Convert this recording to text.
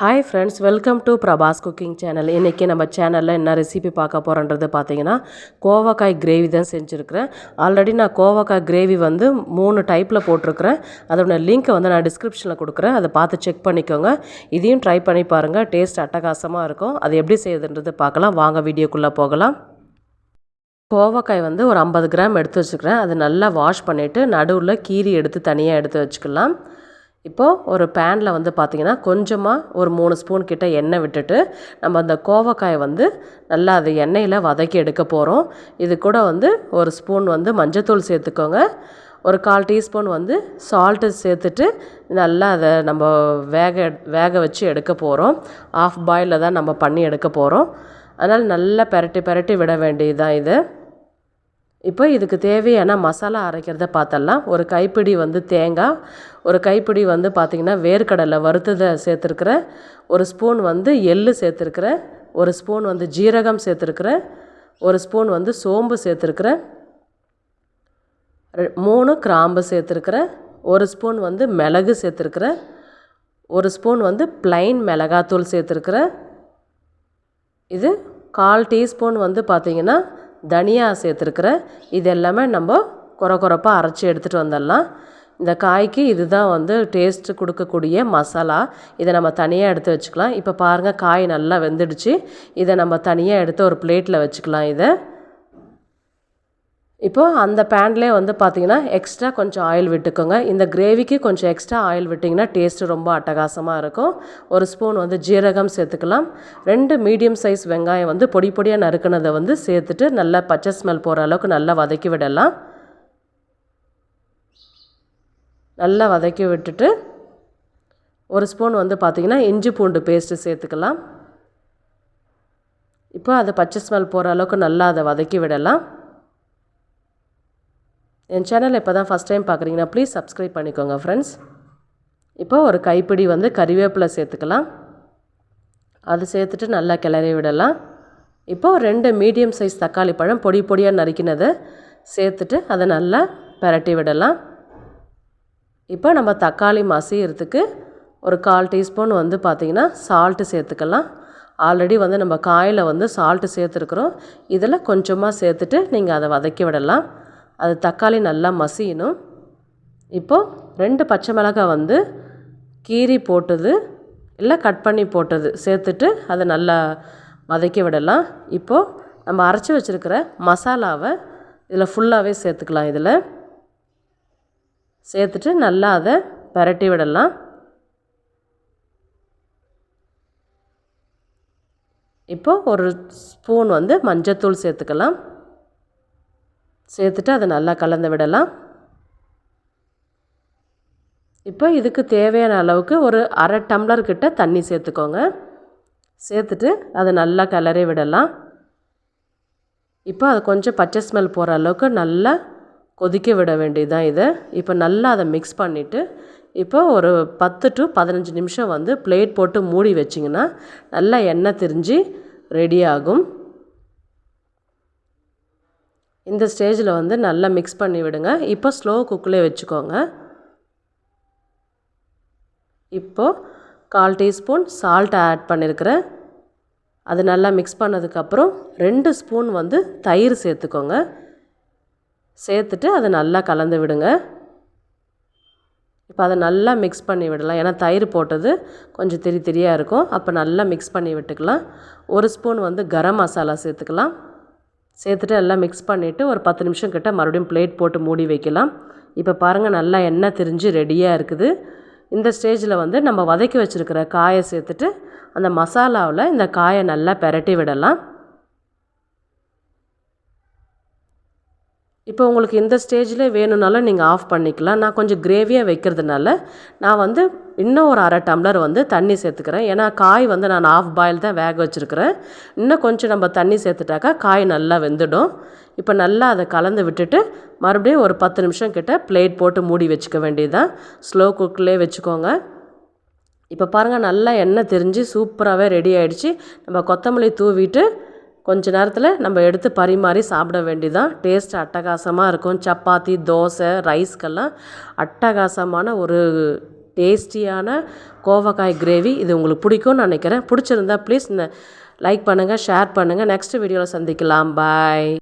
Hi friends welcome to Prabhas cooking channel இன்றைக்கி நம்ம சேனலில் என்ன ரெசிபி பார்க்க போகிறோன்றது பார்த்தீங்கன்னா கோவக்காய் கிரேவி தான் செஞ்சுருக்கிறேன். ஆல்ரெடி நான் கோவக்காய் கிரேவி வந்து மூணு டைப்பில் போட்டிருக்கிறேன். அதோட லிங்க்கை வந்து நான் டிஸ்கிரிப்ஷனில் கொடுக்குறேன். அதை பார்த்து செக் பண்ணிக்கோங்க. இதையும் ட்ரை பண்ணி பாருங்கள் டேஸ்ட் அட்டகாசமாக இருக்கும். அது எப்படி செய்யுதுன்றது பார்க்கலாம். வாங்க வீடியோக்குள்ளே போகலாம். கோவக்காய் வந்து ஒரு ஐம்பது கிராம் எடுத்து வச்சுக்கிறேன். அது நல்லா வாஷ் பண்ணிவிட்டு நடுவில் கீரி எடுத்து தனியாக எடுத்து வச்சுக்கலாம். இப்போது ஒரு பேனில் வந்து பார்த்திங்கன்னா கொஞ்சமாக ஒரு மூணு ஸ்பூன் கிட்ட எண்ணெய் விட்டுட்டு நம்ம அந்த கோவக்காயை வந்து நல்லா அது எண்ணெயில் வதக்கி எடுக்க போகிறோம் இது கூட வந்து ஒரு ஸ்பூன் வந்து மஞ்சத்தூள் சேர்த்துக்கோங்க. ஒரு கால் டீஸ்பூன் வந்து சால்ட்டு சேர்த்துட்டு நல்லா அதை நம்ம வேக வேக வச்சு எடுக்க போகிறோம் ஆஃப் பாயிலில் தான் நம்ம பண்ணி எடுக்க போகிறோம் அதனால் நல்லா பெரட்டி பெரட்டி விட வேண்டியதுதான் இது. இப்போ இதுக்கு தேவையான மசாலா அரைக்கிறத பார்த்தலாம். ஒரு கைப்பிடி வந்து தேங்காய் ஒரு கைப்பிடி வந்து பார்த்திங்கன்னா வேர்க்கடலை வறுத்ததை சேர்த்துருக்குறேன் ஒரு ஸ்பூன் வந்து எள்ளு சேர்த்துருக்குறேன் ஒரு ஸ்பூன் வந்து ஜீரகம் சேர்த்துருக்குறேன் ஒரு ஸ்பூன் வந்து சோம்பு சேர்த்துருக்குறேன் மூணு கிராம்பு சேர்த்துருக்குறேன் ஒரு ஸ்பூன் வந்து மிளகு சேர்த்துருக்குறேன் ஒரு ஸ்பூன் வந்து ப்ளைன் மிளகாத்தூள் சேர்த்துருக்குறேன் இது கால் டீஸ்பூன் வந்து பார்த்திங்கன்னா தனியாக சேர்த்துருக்குறேன் இது எல்லாமே நம்ம குறை குறைப்பாக அரைச்சி எடுத்துகிட்டு வந்துடலாம். இந்த காய்க்கு இதுதான் வந்து டேஸ்ட்டு கொடுக்கக்கூடிய மசாலா. இதை நம்ம தனியாக எடுத்து வச்சுக்கலாம். இப்போ பாருங்கள் காய் நல்லா வெந்துடுச்சு. இதை நம்ம தனியாக எடுத்து ஒரு பிளேட்டில் வச்சுக்கலாம் இதை. இப்போது அந்த பேன்லேயே வந்து பார்த்திங்கன்னா எக்ஸ்ட்ரா கொஞ்சம் ஆயில் விட்டுக்கோங்க. இந்த கிரேவிக்கு கொஞ்சம் எக்ஸ்ட்ரா ஆயில் விட்டிங்கன்னா டேஸ்ட்டு ரொம்ப அட்டகாசமாக இருக்கும். ஒரு ஸ்பூன் வந்து ஜீரகம் சேர்த்துக்கலாம். ரெண்டு மீடியம் சைஸ் வெங்காயம் வந்து பொடி பொடியாக நறுக்கினதை வந்து சேர்த்துட்டு நல்லா பச்சை ஸ்மெல் போகிற அளவுக்கு நல்லா வதக்கி விடலாம். நல்லா வதக்கி விட்டுட்டு ஒரு ஸ்பூன் வந்து பார்த்திங்கன்னா இஞ்சி பூண்டு பேஸ்ட்டு சேர்த்துக்கலாம். இப்போ அதை பச்சை ஸ்மெல் போகிற அளவுக்கு நல்லா அதை வதக்கி விடலாம். என் சேனல் இப்போ தான் ஃபஸ்ட் டைம் பார்க்குறீங்கன்னா ப்ளீஸ் சப்ஸ்கிரைப் பண்ணிக்கோங்க ஃப்ரெண்ட்ஸ் இப்போ ஒரு கைப்பிடி வந்து கறிவேப்பிலை சேர்த்துக்கலாம். அது சேர்த்துட்டு நல்லா கிளறி விடலாம். இப்போது ரெண்டு மீடியம் சைஸ் தக்காளி பழம் பொடி பொடியாக நறுக்கினதை சேர்த்துட்டு அதை நல்லா பரட்டி விடலாம். இப்போ நம்ம தக்காளி மசியறதுக்கு ஒரு கால் டீஸ்பூன் வந்து பார்த்திங்கன்னா சால்ட்டு சேர்த்துக்கலாம். ஆல்ரெடி வந்து நம்ம காயில் வந்து சால்ட்டு சேர்த்துருக்குறோம். இதில் கொஞ்சமாக சேர்த்துட்டு நீங்கள் அதை வதக்கி விடலாம். அது தக்காளி நல்லா மசியணும். இப்போது ரெண்டு பச்சை மிளகாய் வந்து கீரி போட்டது இல்லை கட் பண்ணி போட்டது. சேர்த்துட்டு அதை நல்லா வதக்கி விடலாம். இப்போது நம்ம அரைச்சி வச்சுருக்கிற மசாலாவை இதில் ஃபுல்லாகவே சேர்த்துக்கலாம் இதில். சேர்த்துட்டு நல்லா அதை பரட்டி விடலாம். இப்போது ஒரு ஸ்பூன் வந்து மஞ்சத்தூள் சேர்த்துக்கலாம். சேர்த்துட்டு அதை நல்லா கலந்து விடலாம். இப்போ இதுக்கு தேவையான அளவுக்கு ஒரு அரை டம்ளர் கிட்ட தண்ணி சேர்த்துக்கோங்க. சேர்த்துட்டு அதை நல்லா கிளறி விடலாம். இப்போ அது கொஞ்சம் பச்சை ஸ்மெல் போகிற அளவுக்கு நல்லா கொதிக்க விட வேண்டியதுதான் இதை. இப்போ நல்லா அதை மிக்ஸ் பண்ணிவிட்டு இப்போ ஒரு பத்து டு பதினஞ்சு நிமிஷம் வந்து பிளேட் போட்டு மூடி வச்சிங்கன்னா நல்லா எண்ணெய் திரிஞ்சு ரெடி ஆகும். இந்த ஸ்டேஜில் வந்து நல்லா மிக்ஸ் பண்ணி விடுங்க. இப்போ ஸ்லோ குக்கில் வச்சுக்கோங்க. இப்போது கால் டீஸ்பூன் சால்ட்டை ஆட் பண்ணியிருக்கிறேன் அது நல்லா மிக்ஸ் பண்ணதுக்கப்புறம் ரெண்டு ஸ்பூன் வந்து தயிர் சேர்த்துக்கோங்க. சேர்த்துட்டு அதை நல்லா கலந்து விடுங்க. இப்போ அதை நல்லா மிக்ஸ் பண்ணி விடலாம். ஏன்னா தயிர் போட்டது கொஞ்சம் திரி திரியாக இருக்கும். அப்போ நல்லா மிக்ஸ் பண்ணி விட்டுக்கலாம். ஒரு ஸ்பூன் வந்து கரம் மசாலா சேர்த்துக்கலாம். சேர்த்துட்டு எல்லாம் மிக்ஸ் பண்ணிவிட்டு ஒரு பத்து நிமிஷம் கிட்ட மறுபடியும் பிளேட் போட்டு மூடி வைக்கலாம். இப்போ பாருங்கள் நல்லா எண்ணெய் திரிஞ்சு ரெடியாக இருக்குது. இந்த ஸ்டேஜில் வந்து நம்ம வதக்கி வச்சுருக்கிற காயை சேர்த்துட்டு அந்த மசாலாவில் இந்த காயை நல்லா பெரட்டி விடலாம். இப்போ உங்களுக்கு இந்த ஸ்டேஜில் வேணும்னாலும் நீங்கள் ஆஃப் பண்ணிக்கலாம். நான் கொஞ்சம் கிரேவியாக வைக்கிறதுனால நான் வந்து இன்னும் ஒரு அரை டம்ளர் வந்து தண்ணி சேர்த்துக்கிறேன். ஏன்னா காய் வந்து நான் ஆஃப் பாயில் தான் வேக வச்சுருக்கிறேன். இன்னும் கொஞ்சம் நம்ம தண்ணி சேர்த்துட்டாக்கா காய் நல்லா வெந்துடும். இப்போ நல்லா அதை கலந்து விட்டுட்டு மறுபடியும் ஒரு பத்து நிமிஷம் கிட்ட பிளேட் போட்டு மூடி வச்சுக்க வேண்டியதுதான். ஸ்லோ குக்கிலே வச்சுக்கோங்க. இப்போ பாருங்கள் நல்லா எண்ணெய் தெரிஞ்சு சூப்பராகவே ரெடி ஆகிடுச்சு நம்ம கொத்தமல்லி தூவிட்டு கொஞ்ச நேரத்தில் நம்ம எடுத்து பரிமாறி சாப்பிட வேண்டிதான். டேஸ்ட் அட்டகாசமாக இருக்கும். சப்பாத்தி தோசை ரைஸ்க்கெல்லாம் அட்டகாசமான ஒரு டேஸ்டியான கோவக்காய் கிரேவி. இது உங்களுக்கு பிடிக்கும்னு நினைக்கிறேன். பிடிச்சிருந்தா ப்ளீஸ் லைக் பண்ணுங்கள் ஷேர் பண்ணுங்கள் நெக்ஸ்ட் வீடியோவில் சந்திக்கலாம். பாய்